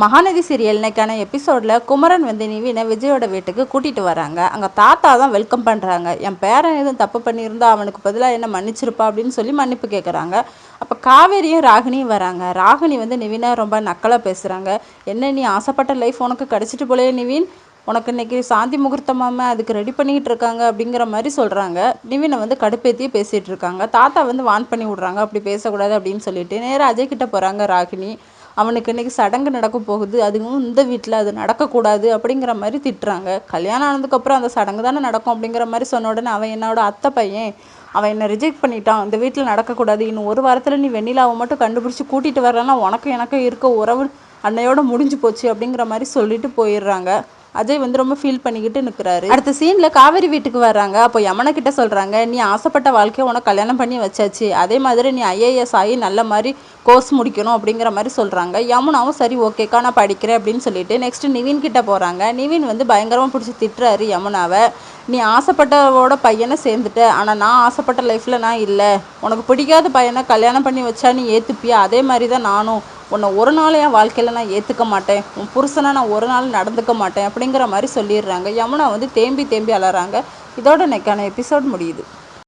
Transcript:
Mahanadi serial இன்னைக்கான எபிசோடில் குமரன் வந்து நிவினை விஜயோட வீட்டுக்கு கூட்டிகிட்டு வராங்க. அங்கே தாத்தா தான் வெல்கம் பண்ணுறாங்க என் பேரன் எதுவும் தப்பு பண்ணியிருந்தா அவனுக்கு பதிலாக என்ன மன்னிச்சிருப்பா அப்படின்னு சொல்லி மன்னிப்பு கேட்குறாங்க அப்போ காவேரியும் ராகினியும் வராங்க. ராகினி வந்து நிவினை ரொம்ப நக்கலாக பேசுகிறாங்க என்ன நீ ஆசைப்பட்ட லைஃப் உனக்கு கிடச்சிட்டு போலே நிவின்? உனக்கு இன்றைக்கி சாந்தி முகூர்த்தமாம அதுக்கு ரெடி பண்ணிக்கிட்டு இருக்காங்க அப்படிங்கிற மாதிரி சொல்கிறாங்க நிவினை வந்து கடுப்பேற்றியே பேசிகிட்டு இருக்காங்க. தாத்தா வந்து வான் பண்ணி விட்றாங்க. அப்படி பேசக்கூடாது அப்படின்னு சொல்லிட்டு நேராக அஜய் கிட்ட போகிறாங்க ராகினி அவனுக்கு இன்னைக்கு சடங்கு நடக்க போகுது அதுவும் இந்த வீட்டில் அது நடக்கக்கூடாது அப்படிங்கிற மாதிரி திட்டுறாங்க. கல்யாணம் ஆனதுக்கப்புறம் அந்த சடங்கு தானே நடக்கும் அப்படிங்கிற மாதிரி சொன்ன உடனே அவன் என்னோட அத்தை பையன் அவன் என்னை ரிஜெக்ட் பண்ணிட்டான். இந்த வீட்டில் நடக்கக்கூடாது. இன்னும் ஒரு வாரத்தில் நீ வெண்ணிலாவை மட்டும் கண்டுபிடிச்சி கூட்டிகிட்டு வரலன்னா உனக்கு எனக்கும் இருக்க உறவு அன்னையோட முடிஞ்சு போச்சு அப்படிங்கிற மாதிரி சொல்லிட்டு போயிடுறாங்க. அஜய் வந்து ரொம்ப ஃபீல் பண்ணிக்கிட்டு நிற்கிறாரு அடுத்த சீனில் காவேரி வீட்டுக்கு வர்றாங்க. அப்போ யமனை கிட்ட சொல்கிறாங்க நீ ஆசைப்பட்ட வாழ்க்கையை உனக்கு கல்யாணம் பண்ணி வச்சாச்சு. அதே மாதிரி நீ ஐஏஎஸ் ஆகி நல்ல மாதிரி கோர்ஸ் முடிக்கணும் அப்படிங்கிற மாதிரி சொல்கிறாங்க யமுனாவும் சரி ஓகேக்கா நான் படிக்கிறேன் அப்படின்னு சொல்லிட்டு நெக்ஸ்ட் நிவின் கிட்ட போகிறாங்க நிவின் வந்து பயங்கரமாக பிடிச்சி திட்டுறாரு யமுனாவை. நீ ஆசைப்பட்டவோட பையனை சேர்ந்துட்ட. ஆனால் நான் ஆசைப்பட்ட லைஃப்பில் நான் இல்லை. உனக்கு பிடிக்காத பையனை கல்யாணம் பண்ணி வச்சா நீ ஏற்றுப்பியா அதே மாதிரி தான் நானும். உன்னை ஒரு நாள் என் வாழ்க்கையில் நான் ஏற்றுக்க மாட்டேன். உன் புருஷனை நான் ஒரு நாள் நடந்துக்க மாட்டேன் அப்படிங்கிற மாதிரி சொல்லிடுறாங்க. யமுனா வந்து தேம்பி தேம்பி அலறாங்க. இதோட நெக்கான எபிசோட் முடியுது.